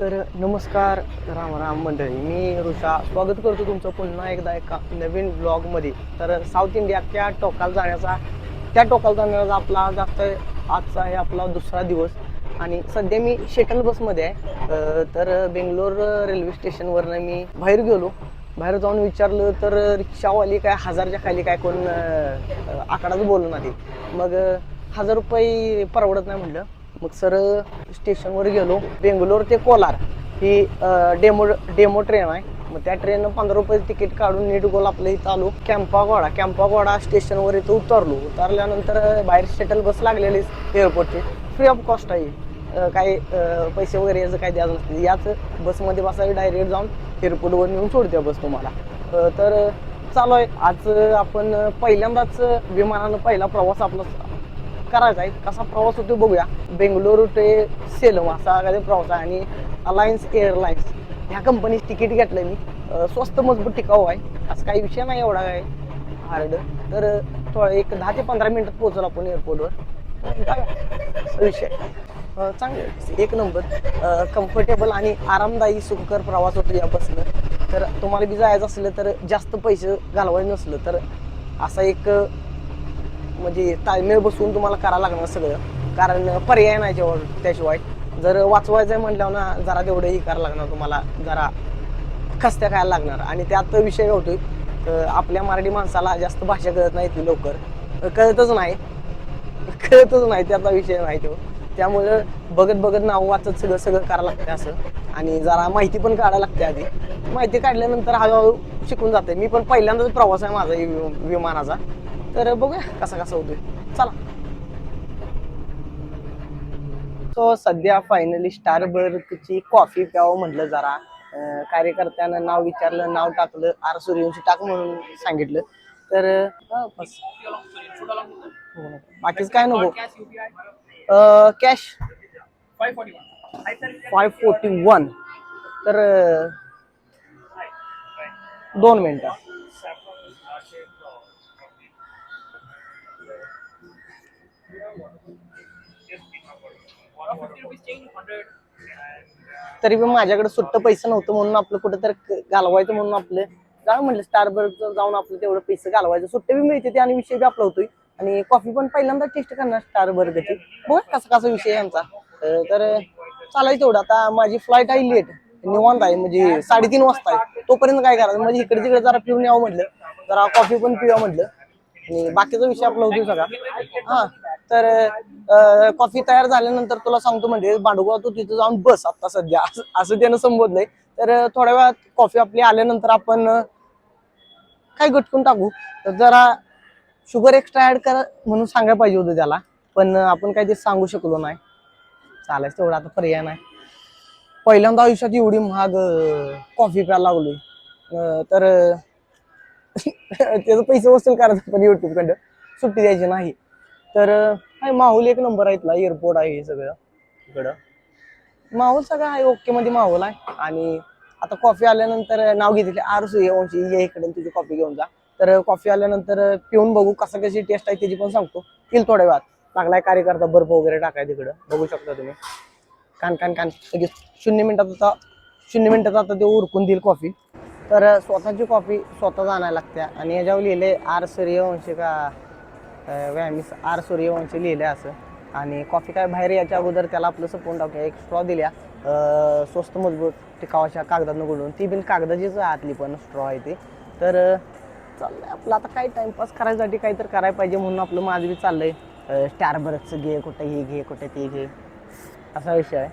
तर नमस्कार राम राम मंडळी. मी ऋषा. स्वागत करतो तुमचं पुन्हा एकदा एका नवीन ब्लॉगमध्ये तर साऊथ इंडियाच्या टोकाला जाण्याचा त्या टोकाला जाण्याचा आपला आज आहे आजचा आहे आपला दुसरा दिवस. आणि सध्या मी शेटल बसमध्ये आहे. तर बेंगलोर रेल्वे स्टेशनवरनं मी बाहेर गेलो. बाहेर जाऊन विचारलं तर रिक्षावाली काय हजारच्या खाली काय कोण आकडाच बोलून आधी मग हजार रुपये परवडत नाही म्हटलं मग सर स्टेशनवर गेलो. बेंगलोर ते कोलार. ही डेमो डेमो ट्रेन आहे. मग त्या ट्रेननं पंधरा रुपये तिकीट काढून नीट गोल आपल्या इथं आलो. कॅम्पागोडा कॅम्पागोडा स्टेशनवर इथं उतरलो. उतरल्यानंतर बाहेर शटल बस लागलेली एअरपोर्टची फ्री ऑफ कॉस्ट आहे. काही पैसे वगैरे याचं काही द्यायचं नसतं. याच बसमध्ये बसावी डायरेक्ट जाऊन एअरपोर्टवर नेऊन सोडते बस तुम्हाला. तर चालू आहे. आज आपण पहिल्यांदाच विमानानं पहिला प्रवास आपला करायचा आहे. कसा प्रवास होतो बघूया. बेंगलोर ते सेलम असा काही प्रवास आहे आणि अलायन्स एअरलाइन्स ह्या कंपनीचं तिकीट घेतलं मी. स्वस्त मजबूत टिकाऊ आहे. असं काही विषय नाही एवढा काय हार्ड तर थोडं एक दहा ते पंधरा मिनिटात पोहोचलो आपण एअरपोर्टवर विषय. चांगलं एक नंबर कम्फर्टेबल आणि आरामदायी सुखकर प्रवास होतो या बसनं तर तुम्हाला बी जायचं असलं तर जास्त पैसे घालवायचं नसलं तर असा एक म्हणजे ताळमेळ बसवून तुम्हाला करावं लागणार सगळं. कारण पर्याय नाही जेव्हा त्याशिवाय. जर वाचवायचं आहे म्हटल्यावर ना जरा तेवढं ही करावं लागणार तुम्हाला. जरा खस्त्या खायला लागणार. आणि त्यात विषय होतोय आपल्या मराठी माणसाला जास्त भाषा कळत नाही ती लवकर कळतच नाही. कळतच नाही त्याचा विषय नाही तो. त्यामुळं बघत बघत नाव वाचत सगळं सगळं करावं लागतं असं. आणि जरा माहिती पण काढायला लागते आधी. माहिती काढल्यानंतर हळूहळू शिकून जाते मी पण पहिल्यांदाच प्रवास आहे माझा वि- विमानाचा. तर बघूया कसा कसा होतोय. चला. सो सध्या फायनली स्टार बर्गची कॉफी प्यावं म्हटलं जरा. कार्यकर्त्यानं नाव विचारलं नाव टाकलं आर सूर्यवंशी टाक म्हणून सांगितलं. तर बाकीच काय नको. कॅश फाय फोर्टी वन तर दोन मिनिटं. तरी पण माझ्याकडे सुट्ट पैसे नव्हतं म्हणून आपलं कुठेतरी घालवायचं म्हणून आपलं. काय म्हटलं स्टारबर्ग जाऊन आपलं तेवढं पैसे घालवायचं. सुट्टे बी मिळते ते आणि विषय बी आपला होतोय. आणि कॉफी पण पहिल्यांदा टेस्ट करणार स्टारबर्गची बघ कसा कसा विषय यांचा. तर चालायचं तेवढं. आता माझी फ्लाईट आहे लेट निवांत आहे. म्हणजे साडेतीन वाजता आहे. तोपर्यंत काय करायचं? म्हणजे इकडे तिकडे जरा पिऊन यावं म्हटलं. जरा कॉफी पण पिवा म्हटलं. आणि बाकीचा विषय आपला होतो सगळा. हा तर कॉफी तयार झाल्यानंतर तुला सांगतो म्हणजे बांडुगाव तू तिथं जाऊन बस आता सध्या. असं- असं त्यानं संबोधलंय तर थोड्या वेळात कॉफी आपली आल्यानंतर आपण काय गटकून टाकू. तर जरा शुगर एक्स्ट्रा ऍड कर म्हणून सांगायला पाहिजे होतं त्याला. पण आपण काही ते सांगू शकलो नाही. चालायचं तेवढा आता पर्याय नाही. पहिल्यांदा आयुष्यात एवढी महाग कॉफी प्यायला लागलोय. तर त्याचं पैसे वसूल करायचं पण युट्यूबकडं सुट्टी द्यायची नाही. तर काय माहोल एक नंबर आहे इथला एअरपोर्ट आहे हे सगळं. इकडं? माहोल सगळं आहे ओके मध्ये माहोल आहे. आणि आता कॉफी आल्यानंतर नाव घेतले आर सूर्यवंशी ये इकडे तुझी कॉफी घेऊन जा. तर कॉफी आल्यानंतर पिऊन बघू कसं कशी टेस्ट आहे त्याची पण सांगतो. येईल थोड्या वेळात. लागलाय कार्यकर्ता बर्फ वगैरे टाकाय तिकडं. बघू शकता तुम्ही. कान कान कान. लगेच शून्य मिनिटात आता शून्य मिनिटात आता ते उरकून देईल कॉफी तर स्वतःची कॉफी स्वतः आणायला लागते आणि याच्यावर लिहिले आर सूर्यवंशी का अं, व्यायामी आर सूर्यवंशी आहे असं. आणि कॉफी काय बाहेर याच्या अगोदर त्याला आपलं सपोन टाकूया. एक स्ट्रॉ दिल्या. स्वस्त मजबूत टिकावाच्या कागदातनं गुडून. ती बिन कागदाचीच आतली पण स्ट्रॉ आहे ती. तर चाललं आहे आपलं. आता काय टाईमपास करायसाठी काहीतरी करायला पाहिजे म्हणून आपलं माझं बी चाललं आहे स्टारबर्गचं घे कुठं हे घे कुठे ते घे. असा विषय आहे.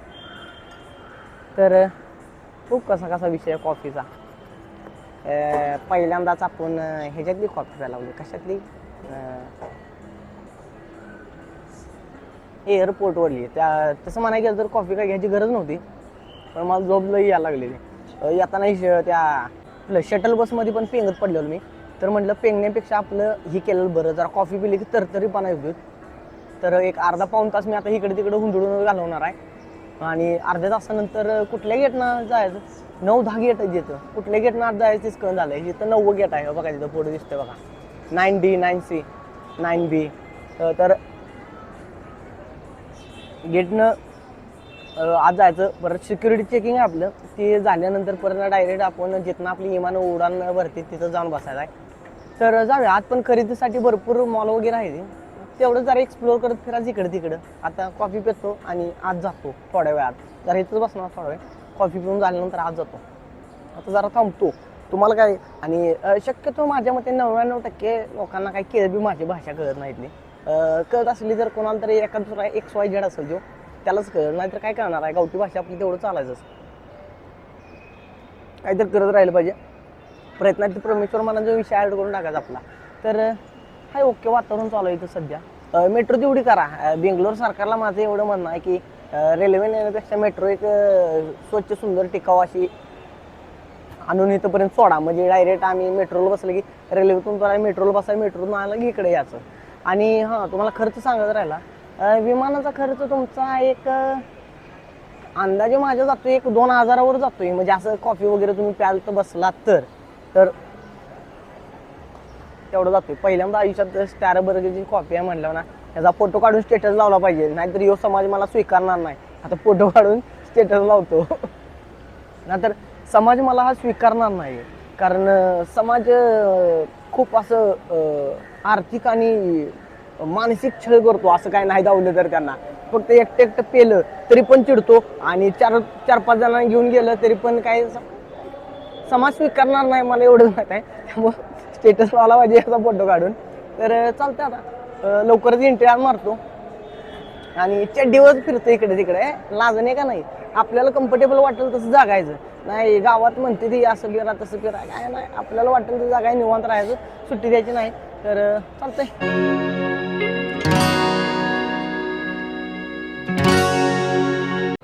तर खूप कसा कसा विषय आहे कॉफीचा. पहिल्यांदाच आपण ह्याच्यातली कॉफी प्यायला लावली कशातली? एअरपोर्टवरली. त्या तसं म्हणायला गेलं तर कॉफी काय घ्यायची गरज नव्हती. पण मला झोप लई यायला लागलेली. येताना त्या आपलं शटल बसमध्ये पण पेंगत पडलेलो मी. तर म्हटलं पेंगण्यापेक्षा आपलं हे केलेलं बरं. जरा कॉफी पिली की तरतरीपणा येतो तर एक अर्धा पाऊण तास मी आता इकडे तिकडे हुंदडून घालवणार आहे. आणि अर्ध्या तासानंतर कुठल्या गेटनं जायचं? नऊ दहा गेट जिथं. कुठल्या गेटनं आज जायचं तेच झालं आहे जिथं नव्वं गेट आहे. बघा तिथं पुढे दिसतं बघा. Nine D nine C nine B तर गेटनं आज जायचं. परत सिक्युरिटी चेकिंग आहे आपलं. ते झाल्यानंतर परत डायरेक्ट आपण जिथनं आपली इमान उडान भरते तिथं जाऊन बसायचं आहे. तर जाऊया. आज पण खरेदीसाठी भरपूर मॉल वगैरे आहे तेवढं जरा एक्सप्लोअर करत फिरायचं इकडं तिकडं. आता कॉफी पितो आणि आज जातो थोड्या वेळात. जरा इथंच बसणार थोडा वेळ. कॉफी पिऊन झाल्यानंतर आज जातो. आता जरा थांबतो. तुम्हाला काय? आणि शक्यतो माझ्या मते नव्याण्णव टक्के लोकांना काही केळ बी माझी भाषा कळत नाहीत नाही कळत असली तर कोणाला तरी एखाद दुसरा एक्स वाय झेड असेल जो त्यालाच कळत नाहीतर काय करणार आहे? गावठी भाषा आपली तेवढं चालायचंच. काहीतरी करत राहिलं पाहिजे. प्रयत्नात परमेश्वर मला जो विषय ॲड करून टाकायचा आपला. तर अं, हाय ओके वातावरण चालू आहे इथं सध्या. मेट्रो तेवढी करा. बेंगलोर सरकारला माझं एवढं म्हणणं आहे की रेल्वे नेण्यापेक्षा मेट्रो एक स्वच्छ सुंदर टिकाव अशी आणून इथंपर्यंत सोडा. म्हणजे डायरेक्ट आम्ही मेट्रोला बसलं की रेल्वेतून जरा मेट्रोला बसायला मेट्रोतून आलं की इकडे यायचं. आणि हां तुम्हाला खर्च सांगत राहिला. विमानाचा खर्च तुमचा एक अंदाजे माझ्या जातो एक दोन हजारावर जातोय. म्हणजे असं कॉफी वगैरे तुम्ही प्याल तर बसलात तर. तर तेवढं जातोय. पहिल्यांदा आयुष्यात स्टार बर्गरची कॉफी आहे म्हणलं ना त्याचा फोटो काढून स्टेटस लावला पाहिजे. नाहीतर यो समाज मला स्वीकारणार नाही. आता फोटो काढून स्टेटस लावतो. नाहीतर समाज मला हा स्वीकारणार नाही कारण समाज खूप असं आर्थिक आणि मानसिक छळ करतो असं काय नाही दावलं तर त्यांना. फक्त एकटं एकटं पेलं तरी पण चिडतो आणि चार चार पाच जणांना घेऊन गेलं तरी पण काय समाज स्वीकारणार नाही मला एवढं माहीत आहे. त्यामुळं स्टेटस लावला पाहिजे याचा फोटो काढून. तर चालतं आता. लवकरच इंटरव्ह्यू मारतो. आणि चड्डीवर फिरतो इकडे तिकडे लाजणे का नाही? आपल्याला कम्फर्टेबल वाटेल तसं जागायचं. नाही गावात म्हणते ती असं फिरा तसं फिरा. काय नाही आपल्याला वाटेल तुझा जागा निवांत राहायचं. सुट्टी द्यायची नाही. तर चालतंय.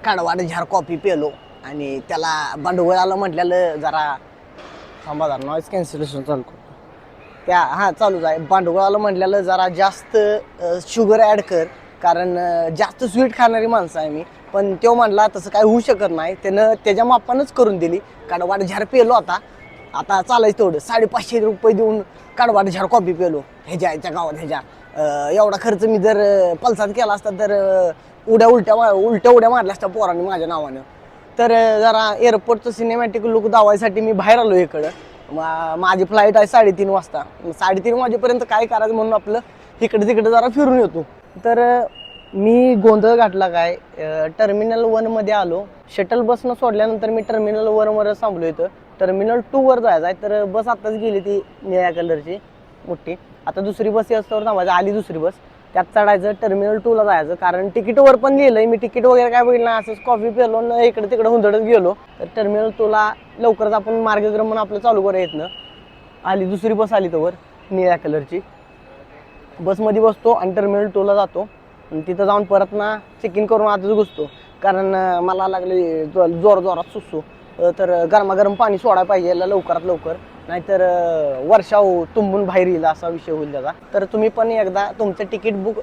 काडवाड झार कॉफी पेलो आणि त्याला भांडवळाला म्हटलेलं जरा थांबा जरा नॉईज कॅन्सलेशन चालू करतो. त्या हां चालूच आहे भांडवळ आलं म्हटल्यालं जरा जास्त शुगर ॲड कर. कारण जास्त स्वीट खाणारी माणसं आहे मी. पण तो म्हणला तसं काय होऊ शकत नाही. त्यानं त्याच्या मापानंच करून दिली. काडवाड झार पेलो आता. आता चालायचं तेवढं. साडेपाचशे रुपये देऊन काडवाड झार कॉपी पेलो. ह्याच्या ह्याच्या गावात ह्याच्या. एवढा खर्च मी जर पलसात पल्सात केला असता तर उड्या उलट्या मा- उलट्या उड्या मारल्या असत्या पोरांनी माझ्या नावानं. तर जरा एअरपोर्टचं सिनेमॅटिक लुक दावायसाठी मी बाहेर आलो इकडं. मा- माझी फ्लाईट आहे साडेतीन वाजता. साडेतीन वाजेपर्यंत काय करायचं म्हणून आपलं इकडे तिकडे जरा फिरून येतो. तर मी गोंधळ घातला काय? टर्मिनल वनमध्ये आलो. शटल बसनं सोडल्यानंतर मी टर्मिनल वनवर थांबलो इथं. टर्मिनल टूवर जायचं आहे तर बस आत्ताच गेली ती निळ्या कलरची मोठी. आता दुसरी बस याच्यावर थांबायचं आली दुसरी बस. त्यात चढायचं टर्मिनल टूला जायचं कारण तिकीटवर पण लिहिलंय मी तिकीट वगैरे काय बघितलं नाही असंच कॉफी पिलो न इकडे तिकडे हुंदडत गेलो. तर टर्मिनल टूला लवकरच आपण मार्गक्रमण आपलं चालू करूया येतनं आली दुसरी बस आली तोवर निळ्या कलरची बसमध्ये बसतो आणि टर्मिनल टूला जातो. तिथं जाऊन परत ना चेक इन करून आजच घुसतो. कारण मला लागले जो- जोर जोरात सुसू. तर गरमागरम पाणी सोडायला पाहिजे लवकरात लवकर. नाहीतर वर्षा वर्षाव तुंबून बाहेर येईल असा विषय होईल त्याचा. तर तुम्ही पण एकदा तुमचं तिकीट बुक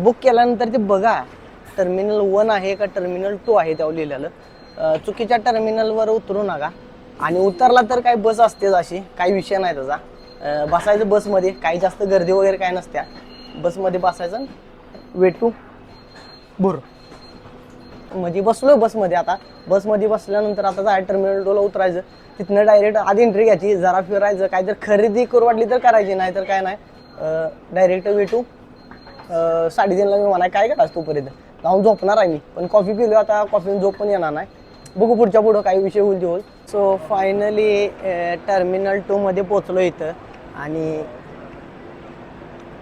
बुक केल्यानंतर ते बघा. टर्मिनल वन आहे का टर्मिनल टू आहे त्यावर लिहिलेलं. चुकीच्या टर्मिनलवर उतरू नका. आणि उतरला तर काय बस असतेच अशी. काही विषय नाही त्याचा. बसायचं बसमध्ये. काही जास्त गर्दी वगैरे काय नसत्या. बसमध्ये बसायचं वेटू? भुर म्हणजे बसलो बसमध्ये आता. बसमध्ये बसल्यानंतर आता जाय टर्मिनल टोला उतरायचं. तिथनं डायरेक्ट आधी एंट्री घ्यायची. जरा फिरायचं. काहीतरी खरेदी करू वाटली तर करायची नाही तर काय नाही. डायरेक्ट वेटू साडेतीनला मी म्हणा काय करायचं तोपर्यंत? जाऊन झोपणार आहे मी. पण कॉफी पिलो आता. कॉफीने झोप पण येणार नाही. बघू पुढच्या पुढं काही विषय होईल ते होईल. सो फायनली टर्मिनल टूमध्ये पोचलो इथं. आणि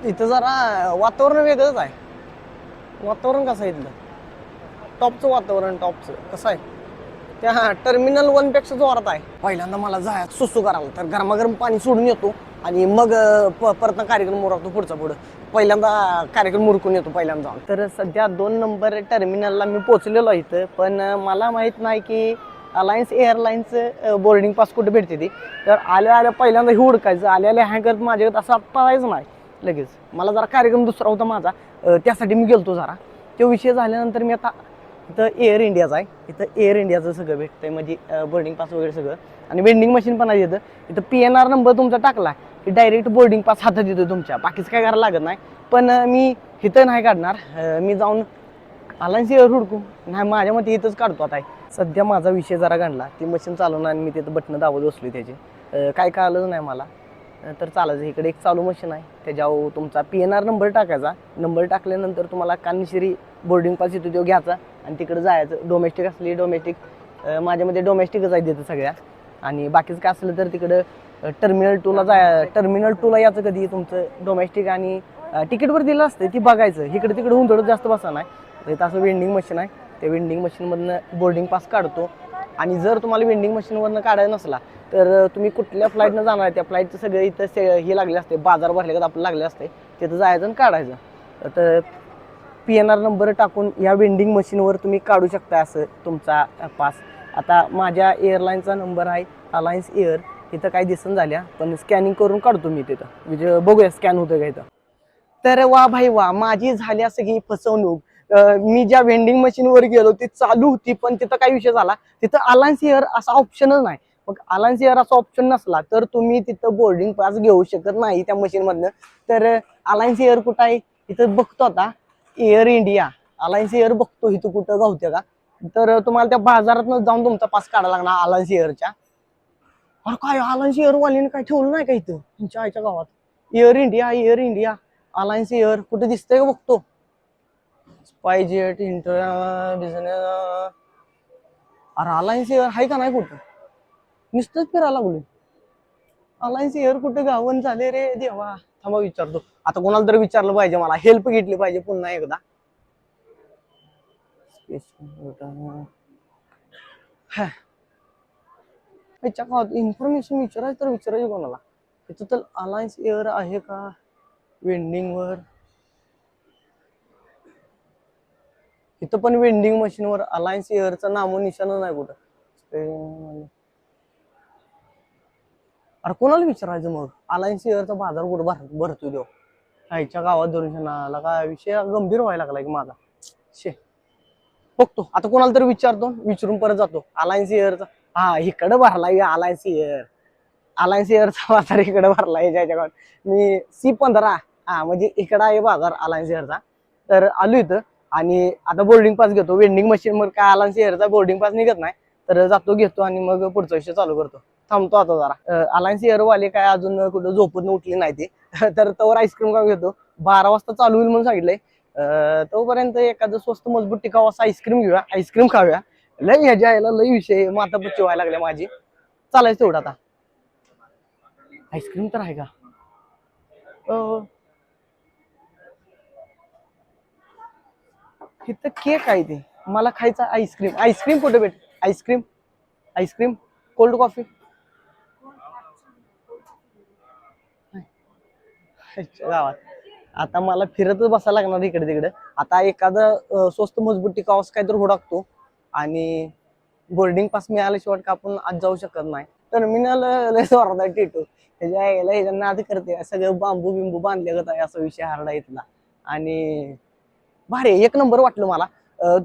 इथं जरा वातावरण वेगळंच आहे. वातावरण कसं आहे इथलं? टॉपचं वातावरण टॉपचं. कसं आहे? त्या टर्मिनल वनपेक्षा जोरात आहे. पहिल्यांदा मला जाय सुसू करायला तर गरमागरम पाणी सोडून येतो आणि मग प- परत कार्यक्रम उरकतो पुढचा पुढं. पहिल्यांदा कार्यक्रम उरकून येतो पहिल्यांदा. जाऊन तर सध्या दोन नंबर टर्मिनलला मी पोचलेलो आहे इथं. पण मला माहीत नाही की अलायन्स एअरलाईन्सचं बोर्डिंग पास कुठे भेटते ती. तर आल्या आल्या पहिल्यांदा हे उडकायचं आल्या आल्या हँग माझ्याकडे असं पळायचं नाही. लगेच. मला जरा कार्यक्रम दुसरा होता माझा. त्यासाठी मी गेलतो जरा. तो विषय झाल्यानंतर मी आता इथं एअर इंडियाचा आहे. इथं एअर इंडियाचं सगळं भेटतं आहे म्हणजे बोर्डिंग पास वगैरे सगळं. आणि वेंडिंग मशीन पण आहे इथं. इथं पी एन आर नंबर तुमचा टाकला की डायरेक्ट बोर्डिंग पास हातात येतो तुमच्या. बाकीचं काय करायला लागत नाही. पण मी इथं नाही काढणार. मी जाऊन अलायन्स एअर हुडकू नाही माझ्या मते इथंच काढतो आता. सध्या माझा विषय जरा घडला. ती मशीन चालवणार आणि मी तिथं बटणं दाबत बसलो त्याचे. काय कळालंच नाही मला. तर चालायचं. इकडे एक चालू मशीन आहे. त्याच्यावर तुमचा पी एन आर नंबर टाकायचा. नंबर टाकल्यानंतर तुम्हाला कानशिरी बोर्डिंग पास येतो तो घ्यायचा. आणि तिकडे जायचं. डोमेस्टिक असली डोमेस्टिक माझ्यामध्ये डोमेस्टिकच आहे तिथं सगळ्या. आणि बाकीचं काय असलं तर तिकडं टर्मिनल टूला जाय टर्मिनल टूला याचं कधी? तुमचं डोमेस्टिक आणि तिकीटवर दिलं असतं ती बघायचं. इकडे तिकडे हुंदडत जास्त बसा नाही. तर असं वेंडिंग मशीन आहे. त्या वेंडिंग मशीनमधनं बोर्डिंग पास काढतो. आणि जर तुम्हाला वेंडिंग मशीनवरनं काढायचं नसला तर तुम्ही कुठल्या फ्लाईटनं जाणार आहे? त्या फ्लाईटचं सगळं इथं से हे लागले असते बाजार भरले का आपलं लागले असते. तिथं जायचं आणि काढायचं. तर पी एन आर नंबर टाकून या वेंडिंग मशीनवर तुम्ही काढू शकता असं तुमचा पास आता माझ्या एअरलाईनचा नंबर आहे अलायन्स एअर इथं काही दिसून झाल्या पण स्कॅनिंग करून काढतो मी तिथं. म्हणजे बघूया स्कॅन होतं का इथं. तर वा भाई वा माझी झाली सगळी फसवणूक. मी ज्या वेंडिंग मशीनवर गेलो ती चालू होती पण तिथं काय विषय झाला. तिथं अलायन्स एअर असा ऑप्शनच नाही. मग अलायन्स एअर असा ऑप्शन नसला तर तुम्ही तिथं बोर्डिंग पास घेऊ शकत नाही त्या मशीन मधनं. तर अलायन्स एअर कुठं आहे इथं बघतो आता एअर इंडिया अलायन्स एअर बघतो इथं कुठं गावते का? तर तुम्हाला त्या बाजारातनं जाऊन तुमचा पास काढायला लागणार अलायन्स एअरच्या अरे काय अलायन्स एअर वालीने काय ठेवलं नाही का इथं? तुमच्या आईच्या गावात. Air India Air India Alliance Air कुठे दिसतंय का बघतो? स्पायजेट इंटर बिझनेस अरे अलायन्स एअर आहे का नाही कुठं? नुसतंच फिरायला लागलोय. अलायन्स एअर कुठे? गावन झाले रे. देवा थांबा विचारतो. आता कोणाला तरी विचारलं पाहिजे मला. हेल्प घेतली पाहिजे पुन्हा एकदा. हा. इन्फॉर्मेशन विचारायचं तर विचारायचं कोणाला? इथं तर अलायन्स एअर आहे का? वेंडिंग वर. इथं पण वेंडिंग मशीनवर अलायन्स एअरचं नामो निशाण नाही कुठं. अरे कोणाला विचारायचं मग? अलायन्स एअरचा बाजार कुठं भर भरतो देव आईच्या गावात धरून नाला काय विषय गंभीर व्हायला लागला की माझा. शे. बघतो. आता कोणाला तरी विचारतो विचारून परत जातो. अलायन्स एअरचा हा इकडं भरलाय अलायन्स एअर अलायन्स एअरचा बाजार इकडे भरला याच्या गावात. मी सी पंधरा. हा म्हणजे इकडं आहे बाजार अलायन्स एअरचा तर आलो इथं आणि आता बोर्डिंग पास घेतो. वेंडिंग मशीन मग काय अलायन्स एअरचा बोर्डिंग पास निघत नाही. तर जातो घेतो आणि मग पुढचा विषय चालू करतो. थांबतो आता जरा. अलायन्स एअरवाले काय अजून कुठं झोपून उठली नाही ते. तर तोवर आईस्क्रीम का घेतो. बारा वाजता चालू होईल म्हणून सांगितलंय. तोपर्यंत एखादं स्वस्त मजबूत टिकाव असं आईस्क्रीम घेऊया. आईस्क्रीम खाऊया. लय ह्याच्या यायला लय विषय माता पच्ची व्हायला लागल्या माझी. चालायचं तेवढं आता. आईस्क्रीम तर आहे का? अं, इथं केक आहे ते. मला खायचं आईस्क्रीम आईस्क्रीम कुठे भेट? आईस्क्रीम आईस्क्रीम कोल्ड कॉफी गावात. आता मला फिरतच बसायला लागणार इकडे तिकडे. आता एखादं स्वस्त मजबूत टिकावस काहीतरी हुडकतो आणि बोर्डिंग पास मिळाल्याशिवाय का आपण आज जाऊ शकत नाही. टर्मिनल लय जोरात टिटू. त्याच्या यायला ह्याच्या नाद करते. सगळं बांबू बिंबू बांधले गत आहे असा विषय हारडा इथला. आणि भारी एक नंबर वाटलं मला.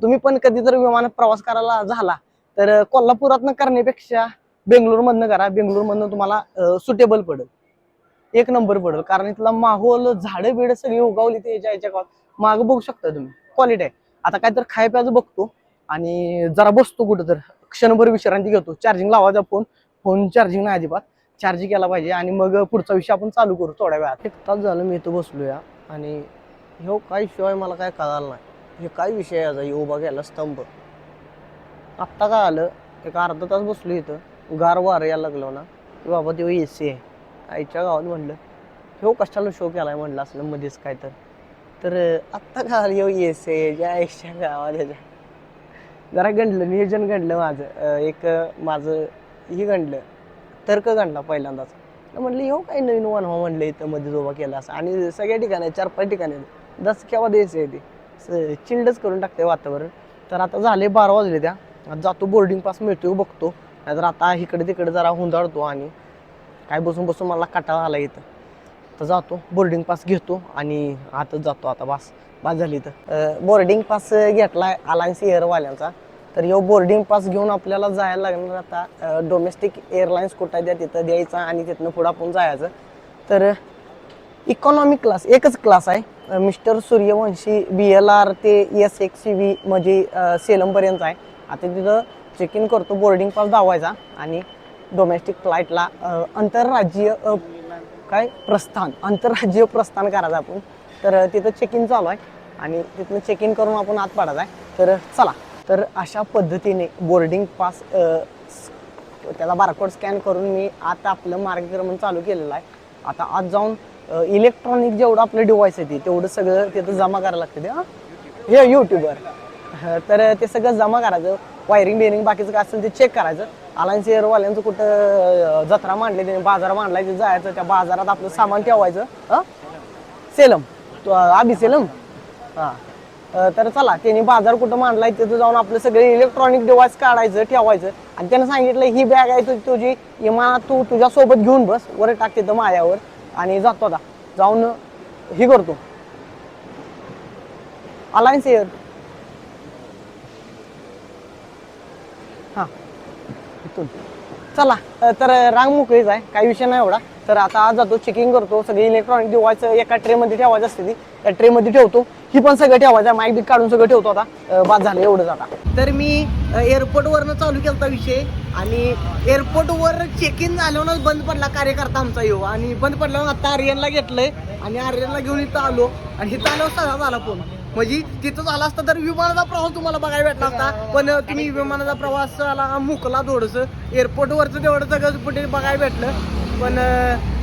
तुम्ही पण कधी जर विमानात प्रवास करायला झाला तर कोल्हापुरातनं करण्यापेक्षा बेंगलोरमधनं करा. बेंगलोरमधनं तुम्हाला सुटेबल पडेल. एक नंबर पडेल. कारण इथला माहोल झाडं बिडं सगळी उगावली ते याच्या याच्या माग बघू शकता तुम्ही. क्वालिटी आहे. आता काय तर खाय प्यायचं बघतो. आणि जरा बसतो कुठं तर. क्षणभर विश्रांती घेतो. चार्जिंग लावायचा फोन फोन चार्जिंग नाही अजिबात. चार्जिंग केला पाहिजे. आणि मग पुढचा विषय आपण चालू करू थोड्या वेळात. एक तास झालं मी इथं बसलोया आणि ह्यो काय शिवाय मला काय कळालं नाही. हे काय विषय आहे याचा हे उभा गेला स्तंभ. आत्ता काय आलं? एक अर्धा तास बसलो इथं. गार वार यायला लागलो ना की बाबा तेव्हा ए सी आहे. आईच्या गावात म्हणलं ह्यो कशाला शो केलाय? म्हणलं असलं मध्येच काय तर. तर आत्ता काय ह्यो ए आहे ज्या आईच्या गावात ह्याच्या जरा गणलं नियोजन गणलं माझं. एक माझं हे गणलं तर्क गणला पहिल्यांदाच. तर म्हणलं ह्यो काय नवीन वनवा हो म्हणलं इथं मध्ये उभा केला असं. आणि सगळ्या ठिकाणी चार पाच ठिकाणी दस केव्हा द्यायचं आहे ते. चिल्डच करून टाकते वातावरण. तर आता झाले बारा वाजले त्या. आता जातो बोर्डिंग पास मिळतो बघतो. नाहीतर आता इकडे तिकडे जरा हुंदाळतो आणि काय बसून बसून मला कटाळा आला इथं. तर जातो बोर्डिंग पास घेतो आणि आतच जातो आता बस बस झाली इथं. बोर्डिंग पास घेतला अलायन्स एअरवाल्यांचा तर यो बोर्डिंग पास घेऊन आपल्याला जायला लागणार आता डोमेस्टिक एअरलाईन्स कुठं द्या तिथं द्यायचा आणि तिथनं पुढं आपण जायचं. तर इकॉनॉमिक क्लास एकच क्लास आहे. Mister Suryavanshi B L R ते एस एक्स सी व्ही म्हणजे सेलमपर्यंत आहे. आता तिथं चेक इन करतो बोर्डिंग पास दावायचा आणि डोमेस्टिक फ्लाईटला आंतरराज्यीय काय? प्रस्थान. आंतरराज्यीय प्रस्थान करायचं आपण. तर तिथं चेक इन चालू आहे. आणि तिथनं चेक इन करून आपण आत पाडायचं आहे. तर चला. तर अशा पद्धतीने बोर्डिंग पास त्याला बारकोड स्कॅन करून मी आता आपलं मार्गक्रमण चालू केलेलं आहे. आता आत जाऊन इलेक्ट्रॉनिक जेवढं आपलं डिव्हाइस आहे ते तेवढं सगळं तिथं जमा करायला लागतं ते हां? हे यूट्यूबर तर ते सगळं जमा करायचं. वायरिंग बिरिंग बाकीचं काय असेल ते चेक करायचं. अलायन्स एअरवाल्यांचं कुठं जत्रा मांडली त्याने बाजार मांडलाय ते जायचं त्या बाजारात आपलं सामान ठेवायचं हां? सेलम तो आबी सेलम. हां. तर चला त्यांनी बाजार कुठं मांडलाय तिथं जाऊन आपलं सगळे इलेक्ट्रॉनिक डिव्हाइस काढायचं ठेवायचं. आणि त्यानं सांगितलं ही बॅग आहे तुझी तुझी इमा तू तुझ्या सोबत घेऊन बस वर टाक तिथं मायावर आणि जातो आता. जाऊन ही करतो. अलायन्स एअर इथून चला तर रांग मोकळीच आहे काही विषय नाही एवढा. तर आता आज जातो चेकिंग करतो सगळी इलेक्ट्रॉनिक डिव्हाइस एका ट्रेमध्ये ठेवायचं असते ती. त्या ट्रेमध्ये ठेवतो. ही पण सगळं ठेवायचं आहे. माईक बिक काढून सगळं ठेवतो आता. बाद झालं एवढंच आता. तर मी एअरपोर्टवरनं चालू केला विषय. आणि एअरपोर्टवर चेक इन झाल्यावरच बंद पडला कार्यकर्ता आमचा येऊ आणि बंद पडल्यावर आता आर्यनला घेतलंय. आणि आर्यनला घेऊन इथं आलो. आणि इथं आल्यावर सगळा झाला फोन म्हणजे तिथं झाला असता तर विमानाचा प्रवास तुम्हाला बघायला भेटला असता. पण तुम्ही विमानाचा प्रवास आला मुकला थोडंसं. एअरपोर्टवरचं तेवढं सगळं कुठे बघायला भेटलं. पण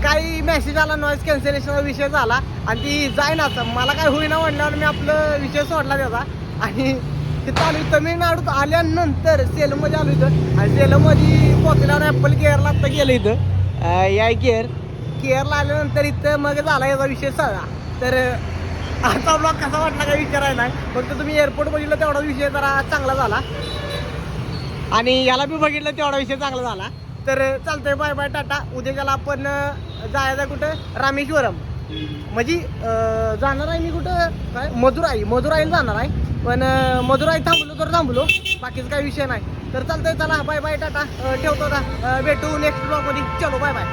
काही मेसेज आला नॉईज कॅन्सलेशनचा विषय झाला. आणि ती जाईनाच मला काय होईना म्हणल्यावर मी आपलं विषय सोडला त्याचा. आणि तिथं आलो तमिळनाडूत आल्यानंतर सेलममध्ये आलो इथं. आणि सेलमध्ये पोचल्यावर ॲपल केअरला आत्ता गेलं इथं. या केअर केअरला आल्यानंतर इथं मग झाला याचा विषय सगळा. तर आजचा ब्लॉग कसा वाटला काही विचारायला नाही. फक्त तुम्ही एअरपोर्ट बघितलं तेवढा विषय जरा चांगला झाला. आणि याला बी बघितलं तेवढा विषय चांगला झाला. तर चालतंय बाय बाय टाटा. उद्याच्याला आपण जायचं कुठं? रामेश्वरम. म्हणजे जाणार आहे मी कुठं? काय? मधुराई मधुराईला जाणार आहे. पण मधुराई थांबलो तर थांबलो. बाकीचा काही विषय नाही. तर चालतंय चला. Bye bye tata. ठेवतो आता. भेटू नेक्स्ट ब्लॉगमध्ये चलो बाय बाय